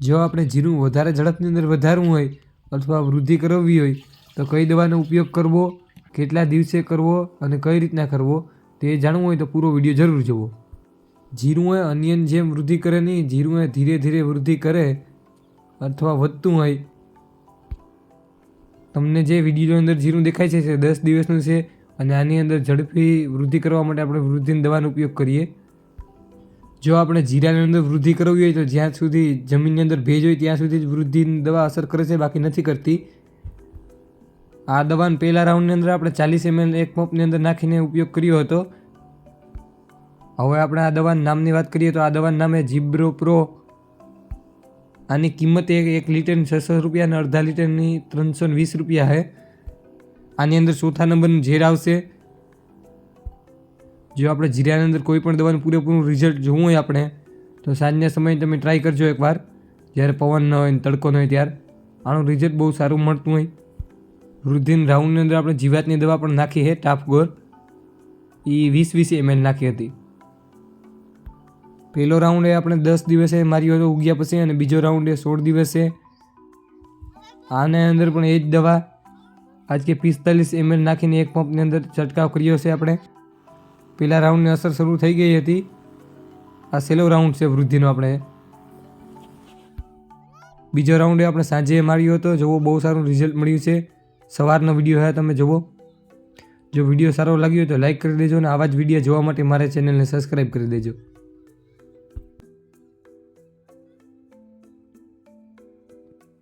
જો આપણે જીરું વધારે ઝડપની અંદર વધારવું હોય અથવા વૃદ્ધિ કરાવવી હોય, તો કઈ દવાનો ઉપયોગ કરવો, કેટલા દિવસે કરવો અને કઈ રીતના કરવો તે જાણવું હોય તો પૂરો વીડિયો જરૂર જોવો જીરું એ અનિયન જેમ વૃદ્ધિ કરે નહીં જીરું એ ધીરે ધીરે વૃદ્ધિ કરે અથવા વધતું હોય. તમને જે વિડીયોની અંદર જીરું દેખાય છે, તે દસ દિવસનું છે અને આની અંદર ઝડપી વૃદ્ધિ કરવા માટે આપણે વૃદ્ધિની દવાનો ઉપયોગ કરીએ. જો આપણે જીરાની અંદર વૃદ્ધિ કરવી હોય તો જ્યાં સુધી જમીનની અંદર ભેજ હોય ત્યાં સુધી જ વૃદ્ધિની દવા અસર કરે છે, બાકી નથી કરતી. આ દવાને પહેલા રાઉન્ડની અંદર આપણે ચાલીસ એમએલ એક પંપની અંદર નાખીને ઉપયોગ કર્યો હતો. હવે આપણે આ દવાના નામની વાત કરીએ તો આ દવાના નામે જીબ્રો પ્રો આની કિંમત એક એક લીટરની છસો રૂપિયા અને અડધા લીટરની ત્રણસો વીસ રૂપિયા છે. આની અંદર ચોથા નંબરનું ઝેર આવશે. જો આપણે જીરાની અંદર કોઈ પણ દવાનું પૂરેપૂરું રિઝલ્ટ જોવું હોય આપણે, તો સાંજના સમયે તમે ટ્રાય કરજો એકવાર. જ્યારે પવન ન હોય તડકો ન હોય ત્યારે. આનું રિઝલ્ટ બહુ સારું મળતું હોય. વૃદ્ધિન રાઉન્ડની અંદર આપણે જીવાતની દવા પણ નાખી છે, ટાફગોર. એ વીસ વીસ એમએલ નાખી હતી. પહેલો રાઉન્ડ એ આપણે દસ દિવસે માર્યો હતો, ઉગ્યા પછી અને બીજો રાઉન્ડ એ સોળ દિવસે. આને અંદર પણ એ જ દવા. આજ કે પિસ્તાલીસ એમએલ નાખીને એક પંપની અંદર છંટકાવ કર્યો છે આપણે. પહેલા રાઉન્ડની અસર શરૂ થઈ ગઈ હતી. આ છેલ્લો રાઉન્ડ છે વૃદ્ધિનો આપણે. બીજો રાઉન્ડ આપણે સાંજે માર્યો હતો. જોવો બહુ સારું રિઝલ્ટ મળ્યું છે. સવારનો વીડિયો છે, તમે જુઓ. જો વીડિયો સારો લાગ્યો તો લાઇક કરી દેજો અને આવા જ વીડિયો જોવા માટે મારે ચેનલને સબસ્ક્રાઈબ કરી દેજો.